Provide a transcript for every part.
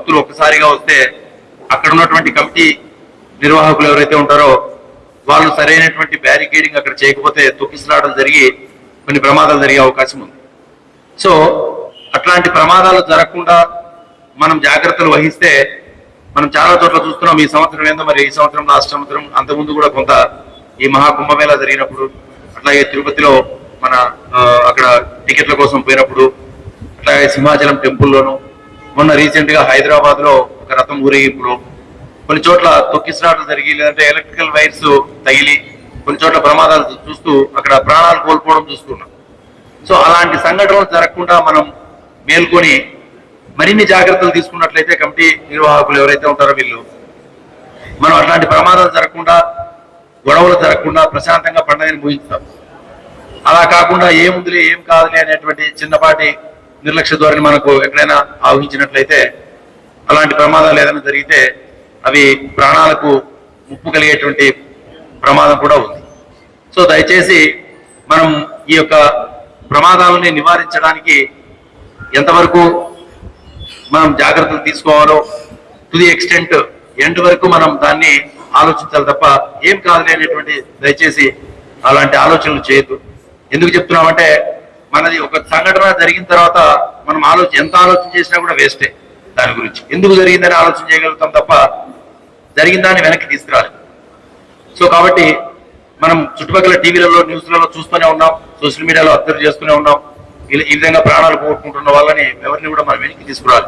భక్తులు ఒక్కసారిగా వస్తే అక్కడ ఉన్నటువంటి కమిటీ నిర్వాహకులు ఎవరైతే ఉంటారో వాళ్ళు సరైనటువంటి బ్యారికేడింగ్ అక్కడ చేయకపోతే తొక్కిసలాటలు జరిగి కొన్ని ప్రమాదాలు జరిగే అవకాశం ఉంది. సో అట్లాంటి ప్రమాదాలు జరగకుండా మనం జాగ్రత్తలు వహిస్తే మనం చాలా చోట్ల చూస్తున్నాం ఈ సంవత్సరం ఏందో మరి ఈ సంవత్సరం లాస్ట్ సంవత్సరం అంతకుముందు కూడా కొంత ఈ మహాకుంభమేళ జరిగినప్పుడు అట్లాగే తిరుపతిలో మన అక్కడ టికెట్ల కోసం పోయినప్పుడు అట్లాగే సింహాచలం టెంపుల్లోనూ మొన్న రీసెంట్గా హైదరాబాద్లో ఒక రథం ఊరేగింపులో కొన్ని చోట్ల తొక్కిసలాటలు జరిగి లేదంటే ఎలక్ట్రికల్ వైర్స్ తగిలి కొన్ని చోట్ల ప్రమాదాలు చూస్తూ అక్కడ ప్రాణాలు కోల్పోవడం చూస్తున్నాం. సో అలాంటి సంఘటనలు జరగకుండా మనం మేల్కొని మరిన్ని జాగ్రత్తలు తీసుకున్నట్లయితే కమిటీ నిర్వాహకులు ఎవరైతే ఉంటారో వీళ్ళు మనం అట్లాంటి ప్రమాదాలు జరగకుండా గొడవలు జరగకుండా ప్రశాంతంగా పండుగని ముగిస్తాం అలా కాకుండా ఏముందిలే ఏం కాదులే అనేటువంటి చిన్నపాటి నిర్లక్ష్య ధోరణి మనకు ఎక్కడైనా ఆవహించినట్లయితే అలాంటి ప్రమాదాలు ఏదైనా జరిగితే అవి ప్రాణాలకు ముప్పు కలిగేటువంటి ప్రమాదం కూడా ఉంది. సో దయచేసి మనం ఈ యొక్క ప్రమాదాలని నివారించడానికి ఎంతవరకు మనం జాగ్రత్తలు తీసుకోవాలో టు ది ఎక్స్టెంట్ ఎండ్ వరకు మనం దాన్ని ఆలోచించాలి తప్ప ఏం కాదులే అనేటువంటి దయచేసి అలాంటి ఆలోచనలు చేయొద్దు. ఎందుకు చెప్తున్నామంటే మనది ఒక సంఘటన జరిగిన తర్వాత మనం ఆలోచన ఎంత ఆలోచన చేసినా కూడా వేస్టే దాని గురించి. ఎందుకు జరిగిందని ఆలోచన చేయగలుగుతాం తప్ప జరిగిన దాన్ని వెనక్కి తీసుకురాలి. సో కాబట్టి మనం చుట్టుపక్కల టీవీలలో న్యూస్లలో చూస్తూనే ఉన్నాం సోషల్ మీడియాలో అబ్జర్వ్ చేస్తూనే ఉన్నాం. ఈ- ఈ విధంగా ప్రాణాలు పోగొట్టుకుంటున్న వాళ్ళని ఎవరిని కూడా మనం వెనక్కి తీసుకురాలి.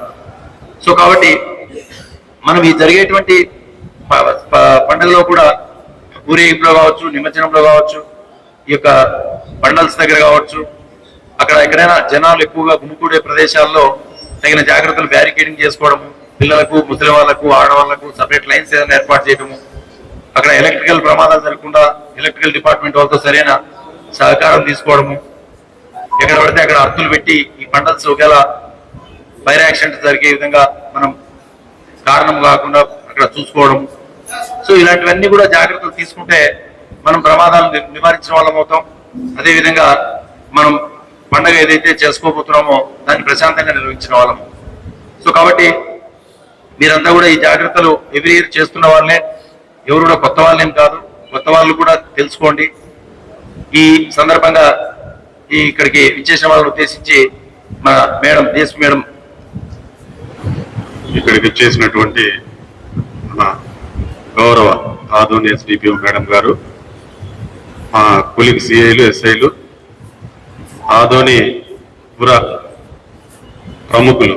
సో కాబట్టి మనం ఈ జరిగేటువంటి పండుగలో కూడా ఊరేగింపులో కావచ్చు నిమజ్జనంలో కావచ్చు ఈ యొక్క పండల్స్ దగ్గర కావచ్చు అక్కడ ఎక్కడైనా జనాలు ఎక్కువగా గుమికూడే ప్రదేశాల్లో తగిన జాగ్రత్తలు బ్యారికేడింగ్ చేసుకోవడము పిల్లలకు ముసలి వాళ్ళకు ఆడవాళ్ళకు సపరేట్ లైన్స్ ఏదైనా ఏర్పాటు చేయడము అక్కడ ఎలక్ట్రికల్ ప్రమాదాలు జరగకుండా ఎలక్ట్రికల్ డిపార్ట్మెంట్ వాళ్ళతో సరైన సహకారం తీసుకోవడము ఎక్కడ పడితే అక్కడ అర్థులు పెట్టి ఈ పంటల్స్ ఒకవేళ ఫైర్ యాక్సిడెంట్ జరిగే విధంగా మనం కారణం కాకుండా అక్కడ చూసుకోవడం సో ఇలాంటివన్నీ కూడా జాగ్రత్తలు తీసుకుంటే మనం ప్రమాదాలను నివారించిన వాళ్ళం అవుతాం. అదేవిధంగా మనం పండగ ఏదైతే చేసుకోబోతున్నామో దాన్ని ప్రశాంతంగా నిర్వహించిన వాళ్ళం. సో కాబట్టి మీరంతా కూడా ఈ జాగ్రత్తలు ఎవ్రీ ఇయర్ చేస్తున్న వాళ్ళే. ఎవరు కూడా కొత్త వాళ్ళేం కాదు. కొత్త వాళ్ళు కూడా తెలుసుకోండి. ఈ సందర్భంగా ఈ ఇక్కడికి విచ్చేసిన వాళ్ళని ఉద్దేశించి మన మేడం దేశ్ మేడం. ఇక్కడికి వచ్చేసినటువంటి మన గౌరవ ఆదోని ఎస్డిపిఓ మేడం గారు మా కులిక్ సిఐలు ఎస్ఐలు ఆదోని పుర ప్రముఖులు.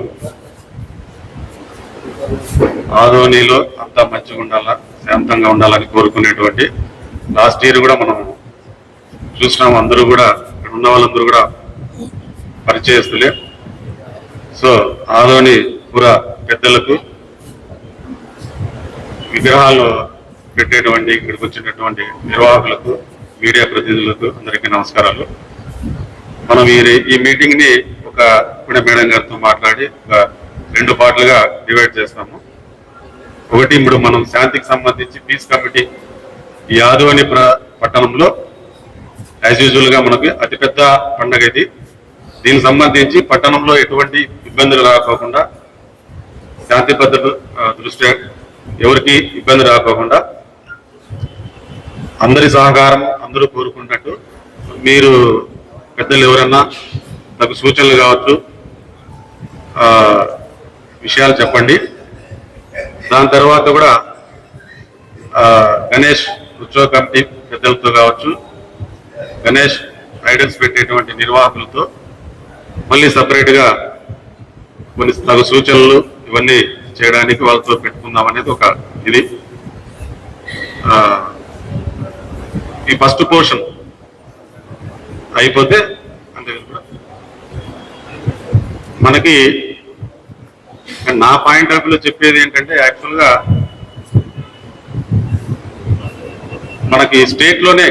ఆదోనిలో అంతా మంచిగా ఉండాలా శాంతంగా ఉండాలని కోరుకునేటువంటి లాస్ట్ ఇయర్ కూడా మనం చూసినాం అందరూ కూడా ఇక్కడ ఉన్న వాళ్ళందరూ కూడా పరిచయస్తులే. సో ఆదోని పుర పెద్దలకు విగ్రహాలు పెట్టేటువంటి ఇక్కడికి వచ్చినటువంటి నిర్వాహకులకు మీడియా ప్రతినిధులకు అందరికీ నమస్కారాలు. మనం ఈ ఈ మీటింగ్ని ఒక పుణ్య మేడం గారితో మాట్లాడి ఒక రెండు పార్ట్లుగా డివైడ్ చేస్తాము. ఒకటి ఇప్పుడు మనం శాంతికి సంబంధించి పీస్ కమిటీ ఈ ఆదోని పట్టణంలో యాజ్ యూజువల్గా మనకి అతిపెద్ద పండగ ఇది. దీనికి సంబంధించి పట్టణంలో ఎటువంటి ఇబ్బందులు రాకోకుండా శాంతి భద్రత దృష్ట్యా ఎవరికి ఇబ్బంది రాకోకుండా అందరి సహకారం అందరూ కోరుకున్నట్టు మీరు పెద్దలు ఎవరన్నా నాకు సూచనలు కావచ్చు విషయాలు చెప్పండి. దాని తర్వాత కూడా గణేష్ ఉత్సవ కమిటీ పెద్దలతో కావచ్చు గణేష్ ఐడల్స్ పెట్టేటువంటి నిర్వాహకులతో మళ్ళీ సపరేట్గా కొన్ని తగు సూచనలు ఇవన్నీ చేయడానికి వాళ్ళతో పెట్టుకుందాం అనేది ఒక ఇది. ఈ ఫస్ట్ పోర్షన్ అయిపోతే అంతే మనకి నా పాయింట్ ఆఫ్ వ్యూలో చెప్పేది ఏంటంటే యాక్చువల్గా మనకి స్టేట్లోనే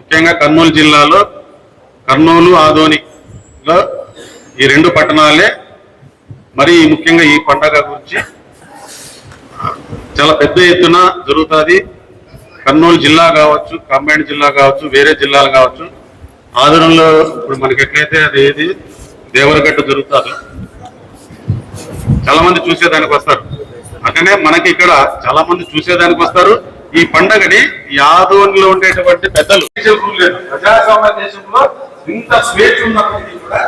ముఖ్యంగా కర్నూలు జిల్లాలో కర్నూలు ఆదోనిలో ఈ రెండు పట్టణాలే. మరి ముఖ్యంగా ఈ పండగ గురించి చాలా పెద్ద ఎత్తున జరుగుతుంది. కర్నూలు జిల్లా కావచ్చు కంబైండ్ జిల్లా కావచ్చు వేరే జిల్లాలు కావచ్చు. ఆదరణలో ఇప్పుడు మనకి ఎట్లయితే అది ఏది దేవరగట్టు దొరుకుతారు చాలా మంది చూసేదానికి వస్తారు. అట్లనే మనకి ఇక్కడ చాలా మంది చూసేదానికి వస్తారు. ఈ పండగని ఈ ఆదోనిలో ఉండేటువంటి పెద్దలు ప్రజాస్వామ్య దేశంలో ఇంత స్వేచ్ఛ ఉన్నప్పటికీ కూడా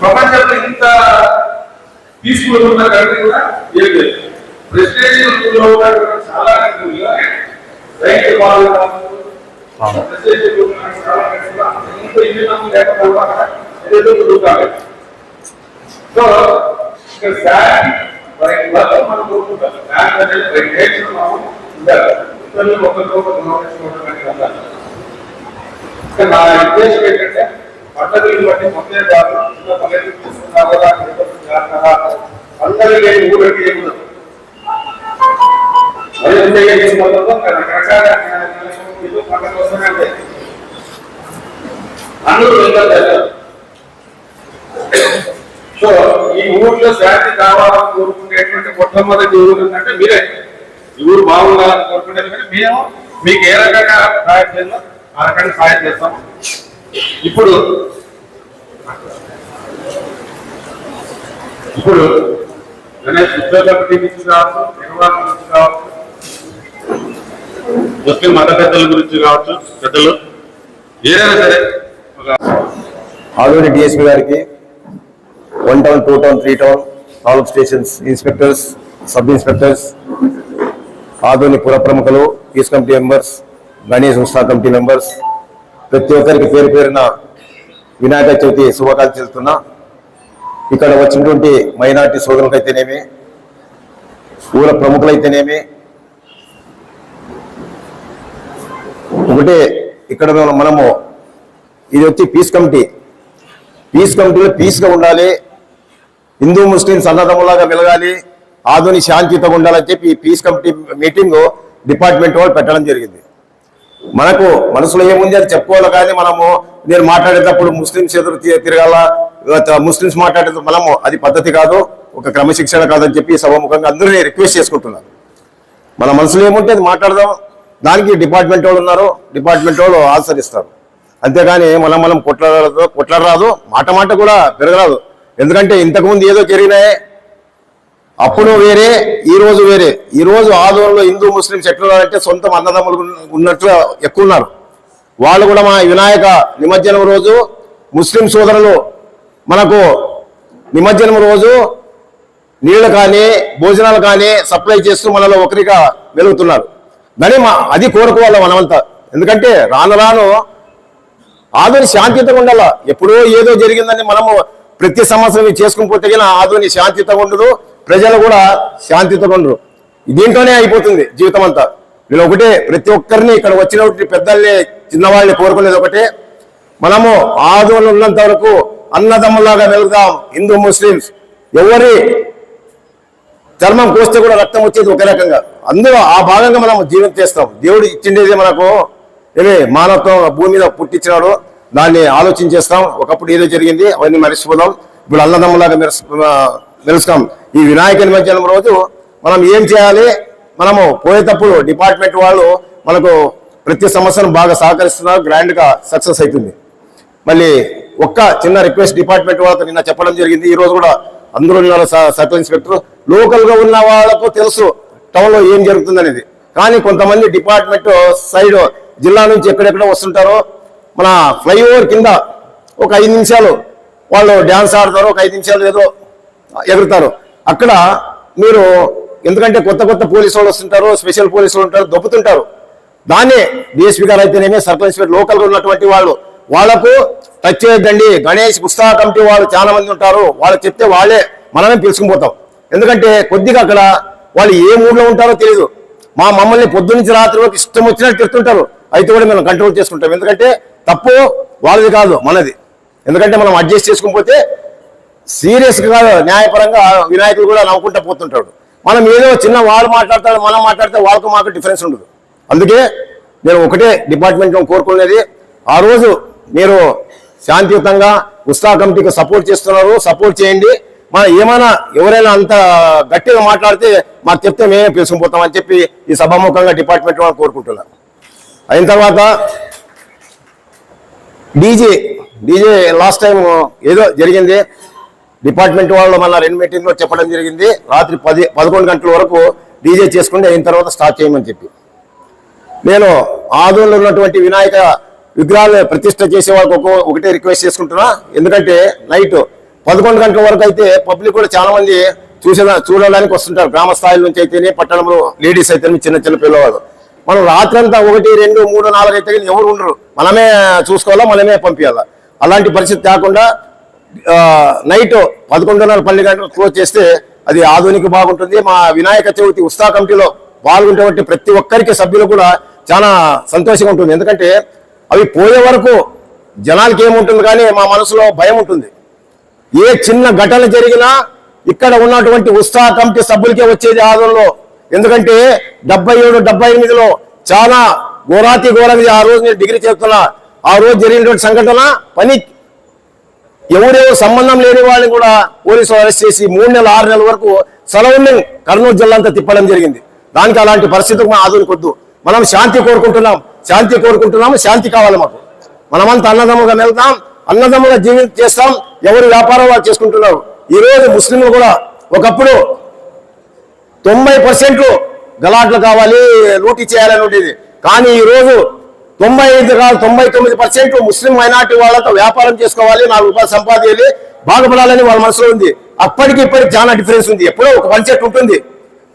ప్రపంచంలో ఇంత పీస్ఫుల్ ఉన్న కంట్రీ కూడా ఏం లేదు. ప్రెసిడెన్షియల్ చాలా కంట్రీలో రైతు సో ఇక్కడ శాంతి మనకి వల్ల మనం కోరుకుంటాం శాంతి అనేది బై నేచర్ మనం ఉండాలి ఇతరులు ఒకరితో ఒకరు గౌరవించుకోవడం అనేది ఉండాలి ఇంకా నా ఉద్దేశం ఏంటంటే పండుగలు బట్టి మొత్తం కాదు ఇంకా పల్లెటూరు తీసుకున్నా కూడా తిరుపతి జాతర అందరూ లేని ఊరికి ఏముండదు మరి ఎంత చేసుకుంటుందో రకరకాల ఇది పండుగ కోసమే అందరూ వెళ్తారు సో ఈ ఊర్లో శాంతి కావాలని కోరుకునేటువంటి మొట్టమొదటి ఊరు ఏంటంటే మీరే. ఈ ఊరు బాగుండాలని కోరుకునేది కానీ మేము మీకు ఏ రకంగా సహాయం చేయాలో ఆ రకంగా సహాయం చేస్తాము. ఇప్పుడు ఇప్పుడు గణేష్ ఉద్యోగ కమిటీ నుంచి కావచ్చు నిర్వహణ నుంచి కావచ్చు ముస్లిం మత పెద్దల గురించి కావచ్చు పెద్దలు ఏదైనా సరే ఒక డిఎస్పీ గారికి one town two town three town taluk stations inspectors sub inspectors ఆధునిక పుర ప్రముఖులు పీస్ కమిటీ మెంబర్స్ గణేష్ ఉత్సాహ కమిటీ మెంబర్స్ ప్రతి ఒక్కరికి పేరు పేరున వినాయక చవితి శుభాకాంక్షలు చెల్తున్నా ఇక్కడ వచ్చినటువంటి మైనార్టీ సోదరులకైతేనేమి ఊర ప్రముఖులైతేనేమి ఒకటే ఇక్కడ మనము ఇది వచ్చి పీస్ కమిటీ పీస్ కమిటీలో పీస్గా ఉండాలి. హిందూ ముస్లిం అన్నదమ్ములాగా మెలగాలి. ఆధుని శాంతియుతంగా ఉండాలని చెప్పి ఈ పీస్ కమిటీ మీటింగ్ డిపార్ట్మెంట్ వాళ్ళు పెట్టడం జరిగింది. మనకు మనసులో ఏముంది అది చెప్పుకోవాలి కానీ మనము నేను మాట్లాడేటప్పుడు ముస్లింస్ ఎదురు తిరగాల ముస్లింస్ మాట్లాడేటప్పుడు మనము అది పద్ధతి కాదు ఒక క్రమశిక్షణ కాదని చెప్పి సభాముఖంగా అందరూ రిక్వెస్ట్ చేసుకుంటున్నాను. మన మనసులో ఏముంటే అది మాట్లాడదాం. దానికి డిపార్ట్మెంట్ వాళ్ళు ఉన్నారు. డిపార్ట్మెంట్ వాళ్ళు ఆచరిస్తారు అంతేగాని మనం మనం కొట్లాడరాదు కొట్లాడరాదు. మాట మాట కూడా పెరగరాదు. ఎందుకంటే ఇంతకుముందు ఏదో జరిగినాయి. అప్పుడు వేరే ఈ రోజు వేరే. ఈ రోజు ఆదోళనలో హిందూ ముస్లింస్ అంటే సొంత అన్నదమ్ములు ఉన్నట్లు ఎక్కువ ఉన్నారు. వాళ్ళు కూడా మా వినాయక నిమజ్జనం రోజు ముస్లిం సోదరులు మనకు నిమజ్జనం రోజు నీళ్ళు కానీ భోజనాలు కానీ సప్లై చేస్తూ మనలో ఒకరిగా వెలుగుతున్నారు దాని మా అది కోరుకోవాలి మనమంతా ఎందుకంటే రాను రాను ఆధుని శాంతియుతంగా ఉండాల? ఎప్పుడో ఏదో జరిగిందని మనము ప్రతి సంవత్సరం ఇది చేసుకుని పోతే కానీ ఆధుని శాంతియుతంగా ఉండదు ప్రజలు కూడా శాంతియుతంగా ఉండరు. దీంట్లోనే అయిపోతుంది జీవితం అంతా. నేను ఒకటే ప్రతి ఒక్కరిని ఇక్కడ వచ్చిన పెద్దల్ని చిన్నవాళ్ళని కోరుకునేది ఒకటే. మనము ఆదోళన ఉన్నంత వరకు అన్నదమ్ములాగా వెళ్దాం హిందూ ముస్లిమ్స్. ఎవరి చర్మం కోస్తే కూడా రక్తం వచ్చేది ఒకే రకంగా. అందులో ఆ భాగంగా మనం జీవనం చేస్తాం. దేవుడు ఇచ్చిండేది మనకు ఏమే మానవత్వం భూమి మీద పుట్టించినాడు. దాన్ని ఆలోచన చేస్తాం. ఒకప్పుడు ఏదో జరిగింది అవన్నీ మరిచిపోదాం. ఇప్పుడు అన్నదమ్ములాగా మెరుస్తాం. ఈ వినాయకుని మధ్యాహ్నం రోజు మనం ఏం చేయాలి? మనము పోయేటప్పుడు డిపార్ట్మెంట్ వాళ్ళు మనకు ప్రతి సంవత్సరం బాగా సహకరిస్తున్నారు. గ్రాండ్గా సక్సెస్ అవుతుంది మళ్ళీ ఒక్క చిన్న రిక్వెస్ట్ డిపార్ట్మెంట్ వాళ్ళతో నిన్న చెప్పడం జరిగింది. ఈ రోజు కూడా అందులో స- సర్కిల్ ఇన్స్పెక్టర్ లోకల్గా ఉన్న వాళ్ళకు తెలుసు టౌన్లో ఏం జరుగుతుందనేది. కానీ కొంతమంది డిపార్ట్మెంట్ సైడ్ జిల్లా నుంచి ఎక్కడెక్కడ వస్తుంటారో మన ఫ్లైఓవర్ కింద ఒక ఐదు నిమిషాలు వాళ్ళు డ్యాన్స్ ఆడతారు ఒక ఐదు నిమిషాలు ఏదో ఎగురుతారు. అక్కడ మీరు ఎందుకంటే కొత్త కొత్త పోలీసు వాళ్ళు వస్తుంటారు స్పెషల్ పోలీసు వాళ్ళు ఉంటారు దొబ్బుతుంటారు. దాన్నే డిఎస్పీ గారు అయితేనేమి సర్కిల్ ఇన్స్పెక్టర్ లోకల్గా ఉన్నటువంటి వాళ్ళు వాళ్ళకు టచ్ చేయొద్దండి. గణేష్ పుస్తక కమిటీ వాళ్ళు చాలా మంది ఉంటారు. వాళ్ళు చెప్తే వాళ్ళే మనమే పిలుచుకుని పోతాం. ఎందుకంటే కొద్దిగా అక్కడ వాళ్ళు ఏ మూడ్లో ఉంటారో తెలియదు మా మమ్మల్ని పొద్దు నుంచి రాత్రి వరకు ఇష్టం వచ్చినట్టు తిడుతుంటారు. అయితే కూడా మేము కంట్రోల్ చేసుకుంటాం. ఎందుకంటే తప్పు వాళ్ళది కాదు మనది. ఎందుకంటే మనం అడ్జస్ట్ చేసుకోకపోతే సీరియస్గా కాదు న్యాయపరంగా వినాయకుడు కూడా నవ్వుకుంటా పోతుంటాడు. మనం ఏదో చిన్న వాళ్ళు మాట్లాడతాడు మనం మాట్లాడితే వాళ్ళకు మాకు డిఫరెన్స్ ఉండదు. అందుకే నేను ఒకటే డిపార్ట్మెంట్లో కోరుకునేది ఆ రోజు మీరు శాంతియుతంగా ఉత్సాహ కమిటీకి సపోర్ట్ చేస్తున్నారు సపోర్ట్ చేయండి. మన ఏమైనా ఎవరైనా అంత గట్టిగా మాట్లాడితే మాకు చెప్తే మేమే పిలుచుకుపోతామని చెప్పి ఈ సభాముఖంగా డిపార్ట్మెంట్ వాళ్ళు కోరుకుంటున్నాను అయిన తర్వాత డీజే డీజే లాస్ట్ టైం ఏదో జరిగింది. డిపార్ట్మెంట్ వాళ్ళు మన రెండు మీటింగ్లో చెప్పడం జరిగింది. రాత్రి పది పదకొండు గంటల వరకు డీజే చేసుకుంటే అయిన తర్వాత స్టార్ట్ చేయమని చెప్పి. నేను ఆదోళనలో ఉన్నటువంటి వినాయక విగ్రహాలు ప్రతిష్ట చేసే వాళ్ళకి ఒక ఒకటే రిక్వెస్ట్ చేసుకుంటున్నా. ఎందుకంటే నైట్ పదకొండు గంటల వరకు అయితే పబ్లిక్ కూడా చాలా మంది చూసే చూడడానికి వస్తుంటారు. గ్రామ స్థాయిల నుంచి అయితేనే పట్టణంలో లేడీస్ అయితేనే చిన్న చిన్న పిల్లవాళ్ళు. మనం రాత్రంతా ఒకటి రెండు మూడు నాలుగు అయితే ఎవరు ఉండరు. మనమే చూసుకోవాలా మనమే పంపించాలా అలాంటి పరిస్థితి కాకుండా నైట్ పదకొండున్నర పన్నెండు గంటలు క్లోజ్ చేస్తే అది ఆధునిక బాగుంటుంది. మా వినాయక చవితి ఉత్సాహ కమిటీలో పాల్గొనేటువంటి ప్రతి ఒక్కరికి సభ్యులు కూడా చాలా సంతోషంగా ఉంటుంది. ఎందుకంటే అవి పోయే వరకు జనాలకి ఏముంటుంది కానీ మా మనసులో భయం ఉంటుంది. ఏ చిన్న ఘటన జరిగినా ఇక్కడ ఉన్నటువంటి ఉత్సాహ కమిటీ సభ్యులకే వచ్చేది ఆదరణలో. ఎందుకంటే డెబ్బై ఏడు డెబ్బై ఎనిమిదిలో చాలా ఘోరాతి ఘోరంగా ఆ రోజు నేను డిగ్రీ చేస్తున్నా ఆ రోజు జరిగినటువంటి సంఘటన పని ఎవరెవరు సంబంధం లేని వాళ్ళని కూడా పోలీసులు అరెస్ట్ చేసి మూడు నెలలు ఆరు నెలల వరకు సెలవుల్ని కర్నూలు జిల్లా అంతా తిప్పడం జరిగింది. దానికి అలాంటి పరిస్థితికి మనం ఆదుకొద్దు మనం శాంతి కోరుకుంటున్నాం శాంతి కోరుకుంటున్నాము శాంతి కావాలి మాకు. మనమంతా అన్నదమ్ముగా వెళ్తాం అన్నదమ్ముగా జీవితం చేస్తాం ఎవరి వ్యాపారం వాళ్ళు చేసుకుంటున్నారు? ఈ రోజు ముస్లింలు కూడా ఒకప్పుడు తొంభై పర్సెంట్ గలాట్లు కావాలి లూటీ చేయాలని ఉండేది కానీ ఈ రోజు తొంభై ఐదు కాదు తొంభై తొమ్మిది పర్సెంట్ ముస్లిం మైనార్టీ వాళ్ళతో వ్యాపారం చేసుకోవాలి నాలుగు రూపాయలు సంపాదించాలి బాగుపడాలని వాళ్ళ మనసులో ఉంది. అప్పటికి ఇప్పటికి చాలా డిఫరెన్స్ ఉంది. ఎప్పుడో ఒక పర్సెంట్ ఉంటుంది.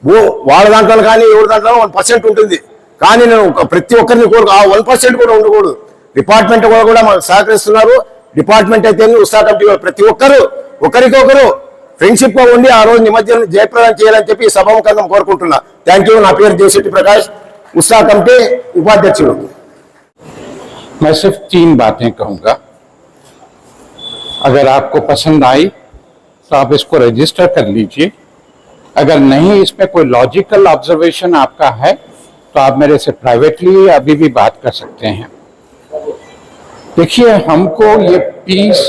ఓ- వాళ్ళ దాంట్లో కానీ ఎవరి దాంట్లో వన్ పర్సెంట్ ఉంటుంది. కానీ నేను ఒక- ప్రతి ఒక్కరిని కోరుకు ఆ వన్ పర్సెంట్ కూడా ఉండకూడదు. డిపార్ట్మెంట్ కూడా కూడా మనకు సహకరిస్తున్నారు. డిపార్ట్మెంట్ అయితే ఉత్సాహ కమిటీ వాళ్ళు ప్రతి ఒక్కరు ఒకరికొకరు ఫ్రెండ్షిప్ గా ఉండి ఆ రోజు నిమజ్జనం జయప్రదం చేయాలని చెప్పి ఈ సభాముఖంగా కోరుకుంటున్నా థ్యాంక్ యూ నా పేరు జోశెట్టి ప్రకాష్ ఉత్సాహ కమిటీ ఉపాధ్యక్షుడు मैं सिर्फ तीन बातें कहूंगा अगर आपको पसंद आई तो आप इसको रजिस्टर कर लीजिए अगर नहीं इसमें कोई लॉजिकल ऑब्जर्वेशन आपका है तो आप मेरे से प्राइवेटली अभी भी बात कर सकते हैं देखिए हमको ये पीस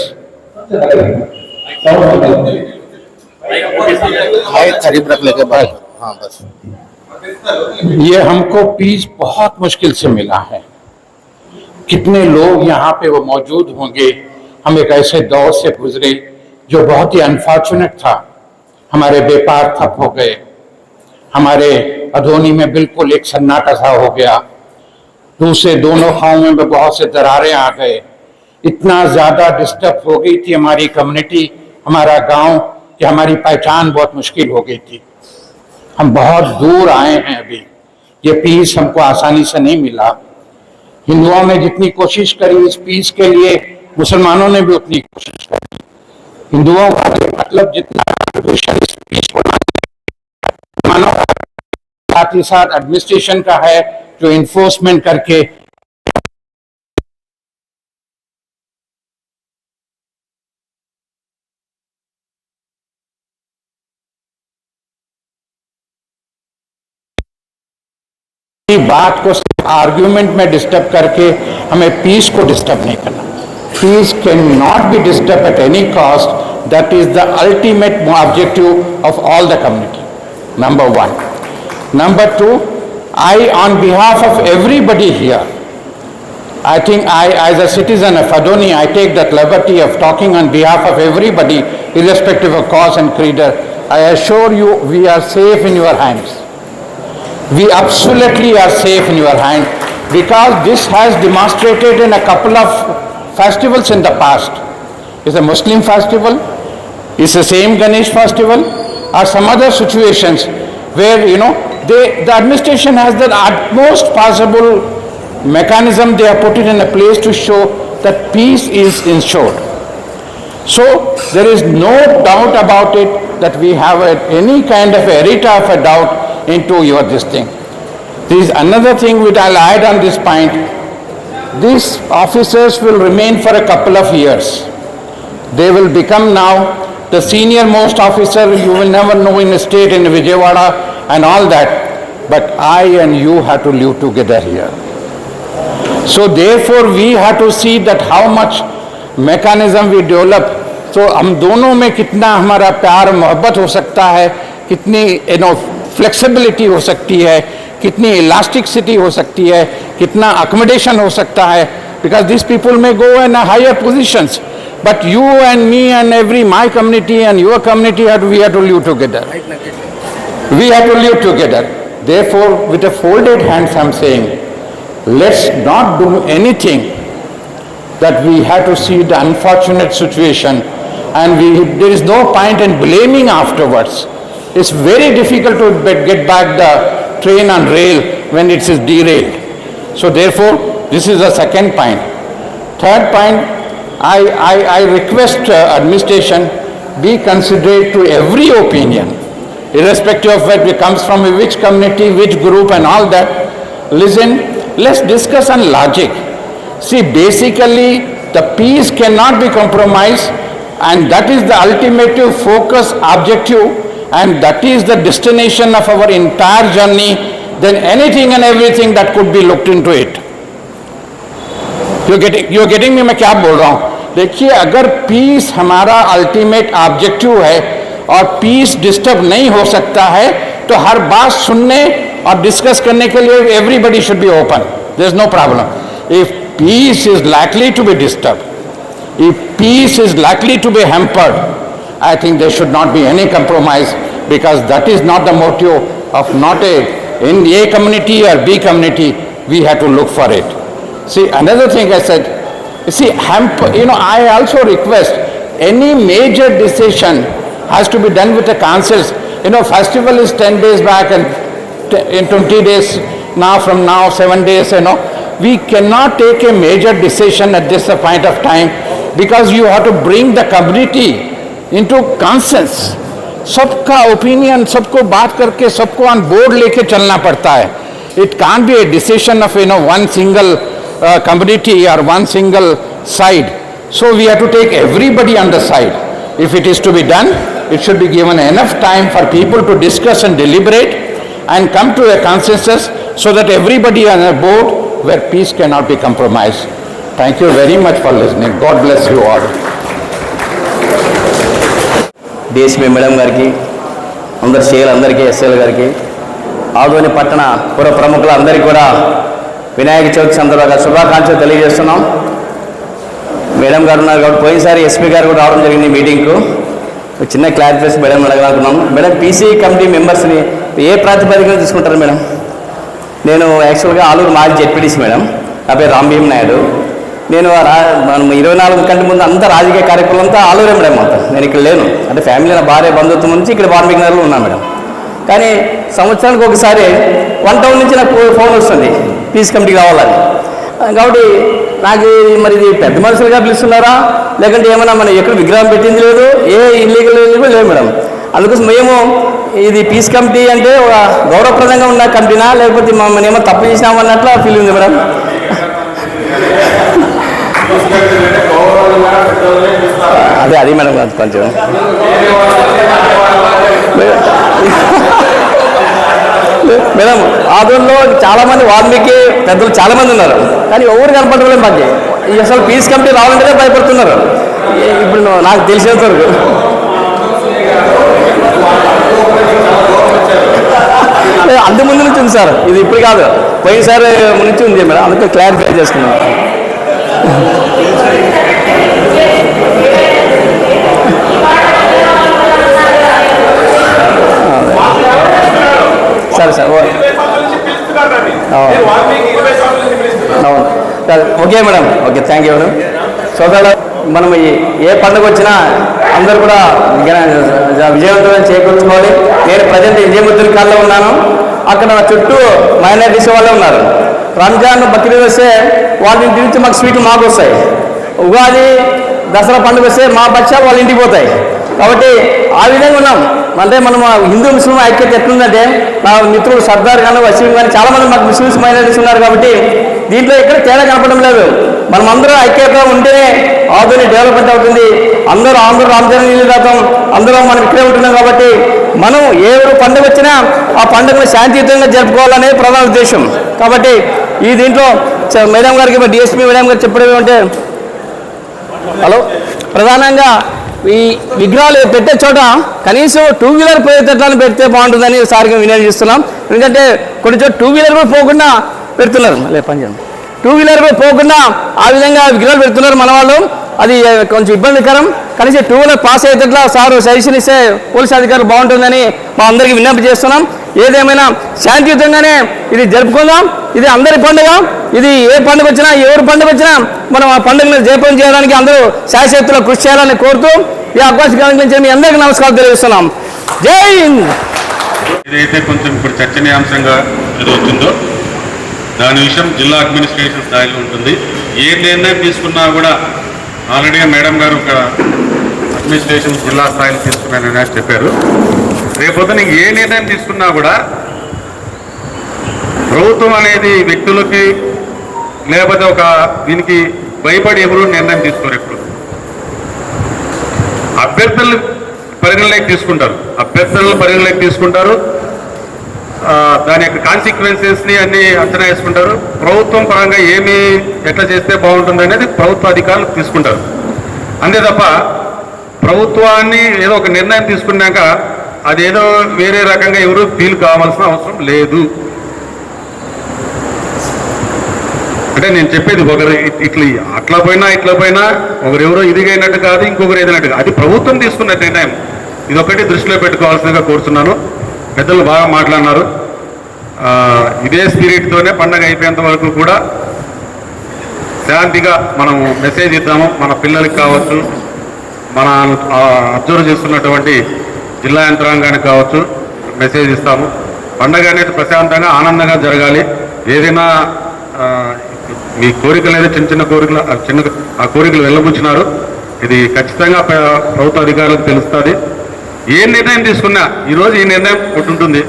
करीब रख लेके बाद। हाँ बस। ये हमको पीस बहुत मुश्किल से मिला है। कितने लोग यहाँ पे वो मौजूद होंगे हम एक ऐसे दौर से गुजरे जो बहुत ही अनफॉर्चुनेट था। हमारे व्यापार ठप हो गए। हमारे अधोनी में बिल्कुल एक सन्नाटा सा हो गया। दूसरे दोनों गाँवों में बहुत से दरारें आ गए। इतना ज़्यादा डिस्टर्ब हो गई थी हमारी कम्युनिटी हमारा गाँव, कि हमारी पहचान बहुत मुश्किल हो गई थी। हम बहुत दूर आए हैं अभी। ये पीस हमको आसानी से नहीं मिला। हिंदुओं ने जितनी कोशिश करी इस पीस के लिए, मुसलमानों ने भी उतनी कोशिश करी। हिंदुओं का मतलब जितना साथ ही साथ एडमिनिस्ट्रेशन का है जो इन्फोर्समेंट करके बात को आर्ग्यूमेंट में डिस्टर्ब करके हमें पीस को डिस्टर्ब नहीं करना। Peace can not be disturb at any cost that is the ultimate objective of all the community number one number two I, on behalf of everybody here, I think I, as a citizen of Adoni, I take that liberty of talking on behalf of everybody, irrespective of cause and creed. I assure you, we are safe in your hands. We absolutely are safe in your hands because this has demonstrated in a couple of festivals in the past. It's a Muslim festival, it's the same Ganesh festival, or some other situations where, you know, they, the administration has the utmost possible mechanism, they have put it in a place to show that peace is ensured. So there is no doubt about it that we have a, any kind of errata of a doubt into your this thing. There is another thing which I'll add on this point. These officers will remain for a couple of years. They will become now the senior most officer you will never know in a state in Vijayawada and all that. But I and you have to live together here. So therefore, we have to see that how much mechanism we develop. तो हम दोनों में कितना हमारा प्यार मोहब्बत हो सकता है कितनी यू नो फ्लेक्सिबिलिटी हो सकती है कितनी इलास्टिकसिटी हो सकती है कितना अकोमोडेशन हो सकता है because this people may go in higher positions and me and every, my community and your community, have to- we have to live together. We have to live together. Therefore, with a folded hands, I'm saying, let's not do anything that we have to see the unfortunate situation and we, there is no point in blaming afterwards. It's very difficult to get back the train on rail when it is derailed. So therefore, this is the second point. Third point, I, I, I request uh, administration be considerate to every opinion, irrespective of where it comes from, which community, which group and all that. Listen, let's discuss on logic. See, basically, the peace cannot be compromised and that is the ultimate focus, objective and that is the destination of our entire journey, then anything and everything that could be looked into it. You getting you getting में मैं क्या बोल रहा हूँ देखिए अगर piece हमारा ultimate objective है और पीस डिस्टर्ब नहीं हो सकता है तो हर बात सुनने और डिस्कस करने के लिए everybody should be open there is no problem if peace is likely to be disturb if peace is likely to be hampered I think there should not be any compromise because that is not the motive of not a in a community और be community we have to look for it see another thing I set see hemp you know I also request any major decision has to be done with the councils. You know, festival is 10 days back and t- in 20 days now from now, seven days, you know. We cannot take a major decision at this point of time because you have to bring the community into consensus. सबका opinion सबको बात करके सबको on board लेके चलना पड़ता है it can be a decision of you know one single community और one single side so we have to take everybody on the side if it is to be done it should be given enough time for people to discuss and deliberate and come to a consensus so that everybody on a board where peace cannot be compromised. Thank you very much for listening. God bless you all. DSP madam గారికి అందరు shale అందరికీ SL గారికి ఆదోని పట్టణ పుర ప్రముఖులందరికీ కూడా వినాయక చవితి సందర్భంగా శుభాకాంక్షలు తెలియజేస్తున్నాం madam గారు ఉన్నారు కాబట్టి పోయినసారి ఎస్పీ గారు కూడా రావడం జరిగింది మీటింగ్కు ఒక చిన్న క్లారిఫికేషన్ మేడం అడగాలనుకున్నాను మేడం పీసీ కమిటీ మెంబర్స్ని ఏ ప్రాతిపదికన తీసుకుంటారు మేడం? నేను యాక్చువల్గా ఆలూరు మాజీ జెడ్పీటీసీ మేడం. నా పేరు రాంభీమ్ నాయుడు. నేను రా మనం ఇరవై నాలుగు కంటే ముందు అంతా రాజకీయ కార్యక్రమం అంతా ఆలూరే మేడం మొత్తం. నేను ఇక్కడ లేను. అంటే ఫ్యామిలీ నా భార్య బంధుత్వం నుంచి ఇక్కడ వాల్మీకి నగర్లో ఉన్నాను మేడం. కానీ సంవత్సరానికి ఒకసారి వన్ టౌన్ నుంచి నాకు ఫోన్ వస్తుంది. పీస్ కమిటీకి రావాలని. కాబట్టి నాకు మరి ఇది పెద్ద మనుషులుగా పిలుస్తున్నారా? లేకుంటే ఏమైనా మనం ఎక్కడ విగ్రహం పెట్టింది లేదు? ఏ ఇల్లీగల్ లేదు మేడం. అందుకోసం మేము ఇది పీస్ కమిటీ అంటే ఒక గౌరవప్రదంగా ఉన్న కమిటీనా లేకపోతే మమ్మల్ని ఏమో తప్పు చేసినామన్నట్లా ఫీల్ ఉంది మేడం. అదే అది మేడం కొంచెం. మేడం ఆ రోజుల్లో చాలామంది వాల్మీకి పెద్దలు చాలామంది ఉన్నారు. కానీ ఎవరు కనపడలేదు మాకు. ఈ అసలు పీస్ కమిటీ రావాలంటేనే భయపడుతున్నారు. ఇప్పుడు నాకు తెలిసినంత వరకు. అంత ముందు నుంచి ఉంది సార్. ఇది ఇప్పుడు కాదు. పోయినసారి నుంచి ఉంది మేడం. అందుకే క్లారిఫై చేసుకున్నాం సరే సార్ ఓ- అవును. Okay madam. Okay thank you madam. సోదరులు మనం ఏ పండుగ వచ్చినా అందరూ కూడా విజయ- విజయవంతమైన చేకూర్చుకోవాలి. నేను ప్రజెంట్ విజయముద్దుల కాల్లో ఉన్నాను. అక్కడ నా చుట్టూ మైనారిటీస్ వాళ్ళే ఉన్నారు. రంజాన్ బక్రీద్ వస్తే వాళ్ళ ఇంటి నుంచి మాకు స్వీట్లు మాకు వస్తాయి. ఉగాది దసరా పండుగ వస్తే మా పక్షాలు వాళ్ళ ఇంటికి పోతాయి. కాబట్టి ఆ విధంగా ఉన్నాం. అంటే మనం హిందూ ముస్లిం ఐక్యత ఎట్లుందంటే నా మిత్రుడు సర్దార్ కానీ వసీం కానీ చాలా మంది మాకు ముస్లిమ్స్ మైనారిటీస్ ఉన్నారు కాబట్టి దీంట్లో ఎక్కడ తేడా కనపడడం లేదు. మనం అందరూ ఐక్యతగా ఉంటేనే ఆధునిక డెవలప్మెంట్ అవుతుంది. అందరూ ఆంధ్ర రామచంద్ర నీళ్ళు అందరం మనం ఇక్కడే ఉంటున్నాం కాబట్టి మనం ఏ పండుగ వచ్చినా ఆ పండుగను శాంతియుతంగా జరుపుకోవాలనే ప్రధాన ఉద్దేశం. కాబట్టి ఈ దీంట్లో మేడం గారికి డిఎస్పీ మేడం గారు చెప్పడం ఏమంటే హలో? ప్రధానంగా ఈ విగ్రహాలు పెట్టే చోట కనీసం టూ వీలర్ పోయేటట్లను పెడితే బాగుంటుందని సారిగా వినియోగిస్తున్నాం ఎందుకంటే కొన్ని చోట టూ వీలర్ కూడా పోకుండా పెడుతున్నారు. లే పని చేయండి. టూ వీలర్ పోకుండా ఆ విధంగా విగ్రహాలు పెడుతున్నారు మన వాళ్ళు. అది కొంచెం ఇబ్బందికరం. కనీసం టూ వీలర్ పాస్ అయ్యేటట్లా సారు సజెషన్ ఇస్తే పోలీస్ అధికారులు బాగుంటుందని మా అందరికీ విజ్ఞప్తి చేస్తున్నాం. ఏదేమైనా శాంతియుతంగానే ఇది జరుపుకుందాం. ఇది అందరి పండుగ. ఇది ఏ పండుగ వచ్చినా ఎవరి పండుగ వచ్చినా మనం ఆ పండుగను జయపం చేయడానికి అందరూ శాశ్వతలో కృషి చేయాలని కోరుతూ ఈ అవకాశం కలిగించిన మీ అందరికీ నమస్కారం తెలియజేస్తున్నాం. జై హింద్! ఏదైతే కొంచెం ఇప్పుడు చర్చనీయాంశంగా జరుగుతుందో దాని విషయం జిల్లా అడ్మినిస్ట్రేషన్ స్థాయిలో ఉంటుంది. ఏ నిర్ణయం తీసుకున్నా కూడా ఆల్రెడీ మేడం గారు ఒక అడ్మినిస్ట్రేషన్ జిల్లా స్థాయిలో తీసుకున్నానని చెప్పారు. రేపొద్దున ఏ నిర్ణయం తీసుకున్నా కూడా ప్రభుత్వం అనేది వ్యక్తులకి లేకపోతే ఒక దీనికి భయపడి ఎవరు నిర్ణయం తీసుకోరు ఎప్పుడు. అభ్యర్థులు పరిగణలోకి తీసుకుంటారు. అభ్యర్థులను పరిగణలోకి తీసుకుంటారు. దాని యొక్క కాన్సిక్వెన్సెస్ని అన్ని అంచనా వేసుకుంటారు. ప్రభుత్వం పరంగా ఏమి ఎట్లా చేస్తే బాగుంటుంది అనేది ప్రభుత్వ అధికారులు తీసుకుంటారు. అంతే తప్ప ప్రభుత్వాన్ని ఏదో ఒక నిర్ణయం తీసుకున్నాక అదేదో వేరే రకంగా ఎవరు ఫీల్ కావాల్సిన అవసరం లేదు. అంటే నేను చెప్పేది ఒకరు ఇట్లా అట్లా పోయినా ఇట్లా పోయినా ఒకరెవరో ఇదిగైనట్టు కాదు ఇంకొకరు ఏదైనట్టు కాదు. అది ప్రభుత్వం తీసుకున్న నిర్ణయం. ఇదొకటి దృష్టిలో పెట్టుకోవాల్సిందిగా కోరుతున్నాను పెద్దలు బాగా మాట్లాడినారు. ఇదే స్పిరిట్తోనే పండగ అయిపోయేంత వరకు కూడా శాంతిగా మనం మెసేజ్ ఇద్దాము. మన పిల్లలకి కావచ్చు మన అబ్జర్వ్ చేస్తున్నటువంటి జిల్లా యంత్రాంగానికి కావచ్చు మెసేజ్ ఇస్తాము. పండగ అనేది ప్రశాంతంగా ఆనందంగా జరగాలి. ఏదైనా మీ కోరికలు అనేది చిన్న చిన్న కోరికలు చిన్న ఆ కోరికలు వెళ్ళబుచ్చినారు. ఇది ఖచ్చితంగా ప్రభుత్వ అధికారులకు తెలుస్తుంది. ఏ నిర్ణయం తీసుకున్నా ఈరోజు ఈ నిర్ణయం ఒకటి ఉంటుంది.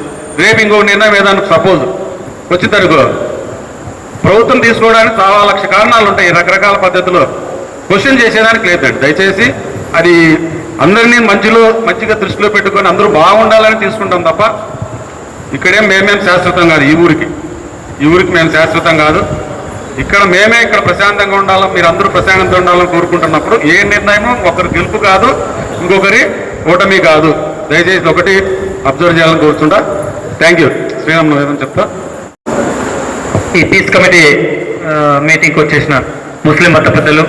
రేపు ఇంకో నిర్ణయం ఏదైనా సపోజ్ వచ్చి తరుగు ప్రభుత్వం తీసుకోవడానికి చాలా లక్ష కారణాలు ఉంటాయి. రకరకాల పద్ధతిలో క్వశ్చన్ చేసేదానికి లేదండి దయచేసి అది అందరినీ మంచిలో మంచిగా దృష్టిలో పెట్టుకొని అందరూ బాగుండాలని తీసుకుంటాం తప్ప ఇక్కడేం మేమేం శాశ్వతం కాదు ఈ ఊరికి. ఈ ఊరికి మేము శాశ్వతం కాదు. ఇక్కడ మేమే ఇక్కడ ప్రశాంతంగా ఉండాలి మీరు అందరూ ప్రశాంతంగా ఉండాలని కోరుకుంటున్నప్పుడు ఏ నిర్ణయము ఒకరి గెలుపు కాదు ఇంకొకరి ఓటమి కాదు. దయచేసి ఒకటి అబ్జర్వ్ చేయాలని కోరుతుంటా థ్యాంక్ యూ శ్రీరామ్ నువ్వు చెప్తా ఈ పీస్ కమిటీ మీటింగ్కి వచ్చేసిన ముస్లిం మత పెద్దలు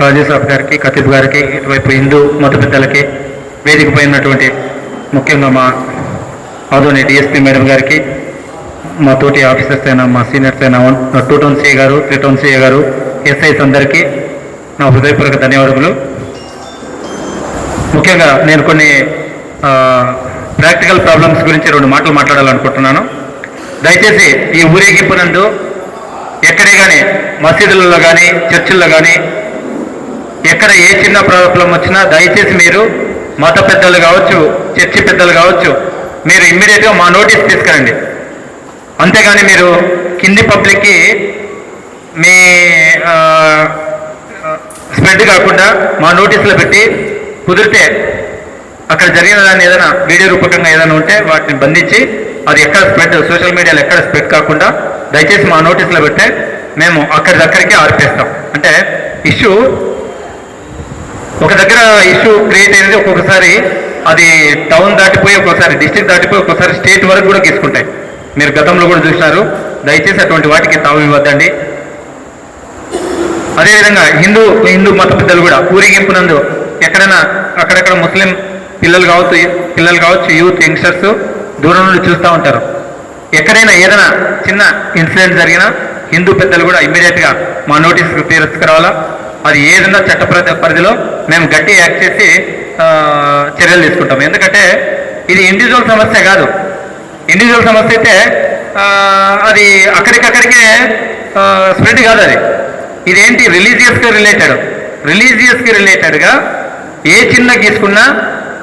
కాజీ సాబ్ గారికి ఖతీబ్ గారికి ఇటువైపు హిందూ మత పెద్దలకి వేదికపై ఉన్నటువంటి ముఖ్యంగా మా ఆదోని డిఎస్పీ మేడం గారికి మా తోటి ఆఫీసర్స్ అయినా మా సీనియర్స్ అయినా వన్ టూ టౌన్ సిఏ గారు త్రీ టౌన్ సిఏ గారు ఎస్ఐస్ అందరికీ నా హృదయపూర్వక ధన్యవాదములు. ముఖ్యంగా నేను కొన్ని ప్రాక్టికల్ ప్రాబ్లమ్స్ గురించి రెండు మాటలు మాట్లాడాలనుకుంటున్నాను. దయచేసి ఈ ఊరేగింపు నందు ఎక్కడే కానీ మసీదులలో కానీ చర్చిల్లో కానీ ఎక్కడ ఏ చిన్న ప్రాబ్లం వచ్చినా దయచేసి మీరు మత పెద్దలు కావచ్చు చర్చి పెద్దలు కావచ్చు మీరు ఇమ్మీడియట్గా మా నోటీస్ తీసుకురండి. అంతేగాని మీరు కింది పబ్లిక్కి మీ స్ప్రెడ్ కాకుండా మా నోటీసులు పెట్టి కుదిరితే అక్కడ జరిగిన దాన్ని ఏదైనా వీడియో రూపకంగా ఏదైనా ఉంటే వాటిని బంధించి అది ఎక్కడ స్ప్రెడ్ సోషల్ మీడియాలో ఎక్కడ స్ప్రెడ్ కాకుండా దయచేసి మా నోటీసులో పెడితే మేము అక్కడిదక్కడికి ఆర్పేస్తాం. అంటే ఇష్యూ ఒక దగ్గర ఇష్యూ క్రియేట్ అయినది ఒక్కొక్కసారి అది టౌన్ దాటిపోయి ఒక్కోసారి డిస్ట్రిక్ట్ దాటిపోయి ఒక్కొక్కసారి స్టేట్ వరకు కూడా తీసుకుంటాయి మీరు గతంలో కూడా చూసినారు. దయచేసి అటువంటి వాటికి తావు ఇవ్వద్దండి అదేవిధంగా హిందూ హిందూ మత పెద్దలు కూడా ఊరేగింపునందు ఎక్కడైనా అక్కడక్కడ ముస్లిం పిల్లలు కావచ్చు పిల్లలు కావచ్చు యూత్ యంగ్స్టర్స్ దూరం నుండి చూస్తూ ఉంటారు. ఎక్కడైనా ఏదైనా చిన్న ఇన్సిడెంట్ జరిగినా హిందూ పెద్దలు కూడా ఇమ్మీడియట్గా మా నోటీస్కి తీసుకురావాలా? అది ఏదైనా చట్ట పరిధిలో మేము గట్టి యాక్ట్ చేసి చర్యలు తీసుకుంటాం. ఎందుకంటే ఇది ఇండివిజువల్ సమస్య కాదు. ఇండివిజువల్ సమస్య అయితే అది అక్కడికక్కడికే స్ప్రెడ్ కాదు అది. ఇదేంటి? రిలీజియస్గా రిలేటెడ్ రిలీజియస్కి రిలేటెడ్గా ఏ చిన్న గీసుకున్నా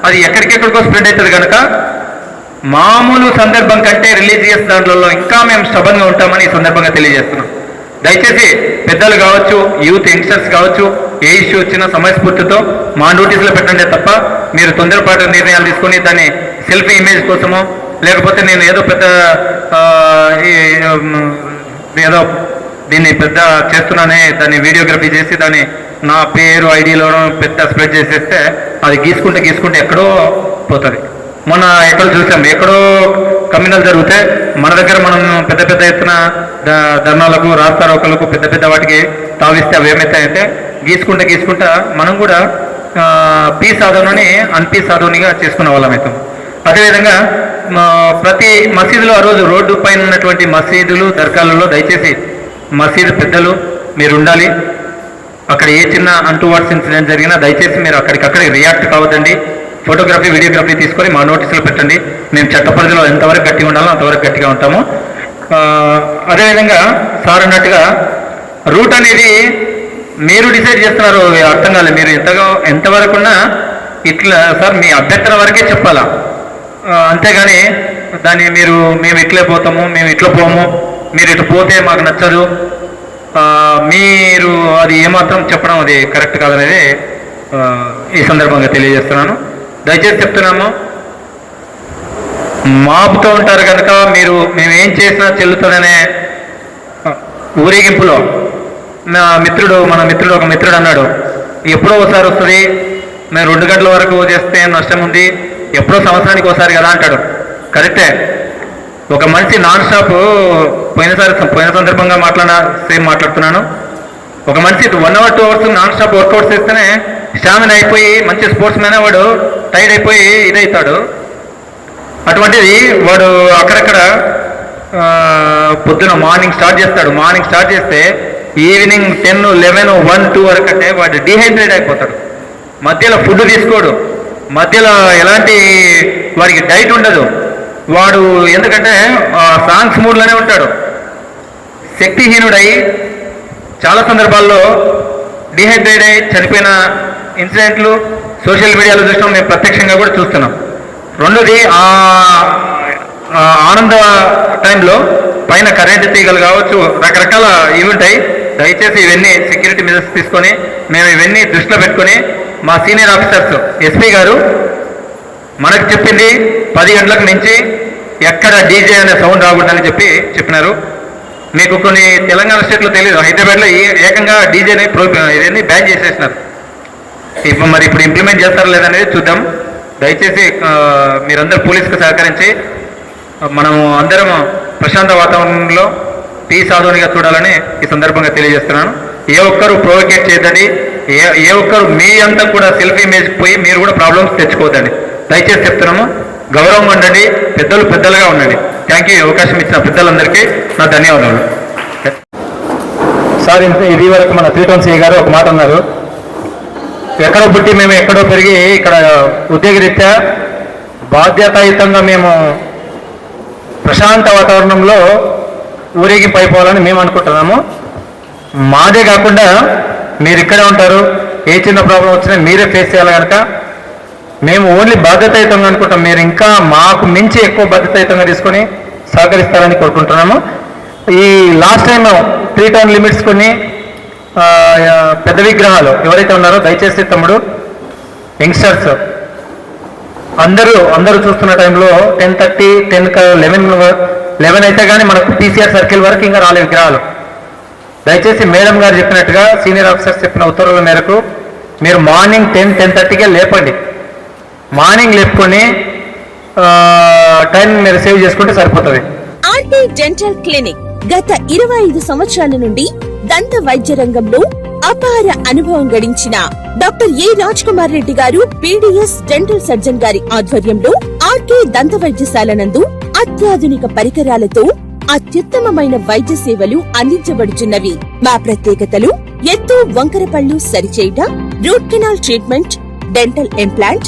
అది ఎక్కడికెక్కడికో స్ప్రెడ్ అవుతుంది కనుక మామూలు సందర్భం కంటే రిలీజియస్ దాంట్లో ఇంకా మేము స్టబన్గా ఉంటామని ఈ సందర్భంగా తెలియజేస్తున్నాం. దయచేసి పెద్దలు కావచ్చు యూత్ యంగ్స్టర్స్ కావచ్చు ఏ ఇష్యూ వచ్చినా సమయస్ఫూర్తితో మా నోటీసులో పెట్టండి తప్ప మీరు తొందరపాటు నిర్ణయాలు తీసుకొని దాన్ని సెల్ఫీ ఇమేజ్ కోసమో లేకపోతే నేను ఏదో పెద్ద ఏదో దీన్ని పెద్ద చేస్తున్నానే దాన్ని వీడియోగ్రఫీ చేసి దాన్ని నా పేరు ఐడిలో పెద్ద స్ప్రెడ్ చేసేస్తే అది గీసుకుంటే గీసుకుంటే ఎక్కడో పోతుంది. మొన్న ఎక్కడో చూసాం ఎక్కడో కమ్యూనల్ జరిగితే మన దగ్గర మనం పెద్ద పెద్ద ఎత్తున ధర్నాలకు రాస్తారోకలకు పెద్ద పెద్ద వాటికి తావిస్తే అవి ఏమవుతాయంటే గీసుకుంటే గీసుకుంటా మనం కూడా పీ సాధువుని అన్పీ సాధువునిగా చేసుకున్న వాళ్ళం అవుతాం అదేవిధంగా మా ప్రతి మసీదులో ఆ రోజు రోడ్డు పైన ఉన్నటువంటి మసీదులు దర్గాలలో దయచేసి మసీదు పెద్దలు మీరు ఉండాలి అక్కడ ఏ చిన్న అంటువర్డ్స్ ఇన్సిడెంట్ జరిగినా దయచేసి మీరు అక్కడికక్కడే రియాక్ట్ కావద్దండి. ఫోటోగ్రఫీ వీడియోగ్రఫీ తీసుకొని మా నోటీసులు పెట్టండి. మేము చట్ట పరిధిలో ఎంతవరకు గట్టిగా ఉండాలో అంతవరకు గట్టిగా ఉంటాము. అదేవిధంగా సార్ అన్నట్టుగా రూట్ అనేది మీరు డిసైడ్ చేస్తున్నారు అర్థం కాలేదు. మీరు ఎంతగా ఎంతవరకున్నా ఇట్లా సార్ మీ అభ్యర్థన వరకే చెప్పాలా? అంతేగాని దాన్ని మీరు మేము ఇట్లే పోతాము మేము ఇట్లా పోము మీరు ఇటు పోతే మాకు నచ్చదు. మీరు అది ఏమాత్రం చెప్పడం అది కరెక్ట్ కాదనేది ఈ సందర్భంగా తెలియజేస్తున్నాను. దయచేసి చెప్తున్నాము మాపుతూ ఉంటారు కనుక మీరు మేము ఏం చేసినా చెల్లుతుందనే ఊరేగింపులో నా మిత్రుడు మన మిత్రుడు ఒక మిత్రుడు అన్నాడు ఎప్పుడో ఒకసారి వస్తుంది మేము రెండు గంటల వరకు చేస్తే నష్టం ఉంది ఎప్పుడో సంవత్సరానికి ఒకసారి కదా అంటాడు. కరెక్టే. ఒక మనిషి నాన్ స్టాప్ పోయినసారి పోయిన సందర్భంగా మాట్లాడిన సేమ్ మాట్లాడుతున్నాను. ఒక మనిషి one hour two hours non stop workouts చేస్తేనే స్టామినా అయిపోయి మంచి స్పోర్ట్స్ మ్యాన్ వాడు టైర్డ్ అయిపోయి ఇదవుతాడు అటువంటిది వాడు అక్కడక్కడ పొద్దున మార్నింగ్ స్టార్ట్ చేస్తాడు. మార్నింగ్ స్టార్ట్ చేస్తే evening ten eleven one two వరకు అంటే వాడు డిహైడ్రేట్ అయిపోతాడు. మధ్యలో ఫుడ్ తీసుకోడు. మధ్యలో ఎలాంటి వాడికి డైట్ ఉండదు. వాడు ఎందుకంటే సాంగ్స్ మూడ్లోనే ఉంటాడు. శక్తిహీనుడై చాలా సందర్భాల్లో డిహైడ్రేట్ అయి చనిపోయిన ఇన్సిడెంట్లు సోషల్ మీడియాలో చూసినాం మేము ప్రత్యక్షంగా కూడా చూస్తున్నాం. రెండోది ఆ ఆనంద టైంలో పైన కరెంటు తీగలు కావచ్చు రకరకాల ఇవి ఉంటాయి. దయచేసి ఇవన్నీ సెక్యూరిటీ మెజర్స్ తీసుకొని మేము ఇవన్నీ దృష్టిలో పెట్టుకొని మా సీనియర్ ఆఫీసర్స్ ఎస్పీ గారు మనకు చెప్పింది పది గంటలకు మించి ఎక్కడ డీజే అనే సౌండ్ రాకూడదని చెప్పి చెప్పినారు. మీకు కొన్ని తెలంగాణ స్టేట్లో తెలియదు హైదరాబాద్లో ఏకంగా డీజేని ప్రో ఇవన్నీ బ్యాన్ చేసేసినారు. ఇప్పుడు మరి ఇప్పుడు ఇంప్లిమెంట్ చేస్తారా లేదనేది చూద్దాం. దయచేసి మీరందరూ పోలీసుకు సహకరించి మనము అందరం ప్రశాంత వాతావరణంలో పీ సాధునిగా చూడాలని ఈ సందర్భంగా తెలియజేస్తున్నాను. ఏ ఒక్కరు ప్రొవోకేట్ చేయదండి ఏ ఏ ఒక్కరు మీ అంతా కూడా సెల్ఫ్ ఇమేజ్ పోయి మీరు కూడా ప్రాబ్లమ్స్ తెచ్చుకోవద్దండి. దయచేసి చెప్తున్నాము. గౌరవం ఉండండి పెద్దలు పెద్దలుగా ఉండండి. థ్యాంక్ యూ అవకాశం ఇచ్చిన పెద్దలందరికీ నా ధన్యవాదాలు. సార్ ఇంత ఇది వరకు మన త్రీ టౌన్ గారు ఒక మాట అన్నారు. ఎక్కడో పుట్టి మేము ఎక్కడో పెరిగి ఇక్కడ ఉద్యోగరీత్యా బాధ్యతాయుతంగా మేము ప్రశాంత వాతావరణంలో ఊరేగి పైపోవాలని మేము అనుకుంటున్నాము. మాదే కాకుండా మీరు ఇక్కడే ఉంటారు. ఏ చిన్న ప్రాబ్లం వచ్చినా మీరే ఫేస్ చేయాలి కనుక మేము ఓన్లీ బాధ్యతాయుతంగా అనుకుంటాం. మీరు ఇంకా మాకు మించి ఎక్కువ బాధ్యతాయుతంగా తీసుకొని సహకరిస్తారని కోరుకుంటున్నాము. ఈ last time three town limits కొన్ని పెద్ద విగ్రహాలు ఎవరైతే ఉన్నారో దయచేసి తమ్ముడు యంగ్స్టర్స్ అందరూ అందరూ చూస్తున్న టైంలో ten thirty ten eleven eleven అయితే కానీ మనకు పీసీఆర్ సర్కిల్ వరకు ఇంకా రాలే విగ్రహాలు. దయచేసి మేడం గారు చెప్పినట్టుగా సీనియర్ ఆఫీసర్స్ చెప్పిన ఉత్తర్వుల మేరకు మీరు మార్నింగ్ టెన్ టెన్ థర్టీకే లేపండి. మార్నింగ్ లేపుకొని టైం మీరు సేవ్ చేసుకుంటే సరిపోతుంది. ఆర్టీ డెంటల్ క్లినిక్ గత ఇరవై ఐదు సంవత్సరాల నుండి దంత వైద్య రంగంలో అపార అనుభవం గడించిన doctor A Raj Kumar Reddy garu PDS dental surgeon గారి ఆధ్వర్యంలో ఆర్కే దంత వైద్యశాల నందు అత్యాధునిక పరికరాలతో అత్యుత్తమమైన వైద్య సేవలు అందించబడుచున్నవి. మా ప్రత్యేకతలు ఎత్తు వంకరపళ్ళు సరిచేయట root canal treatment dental implant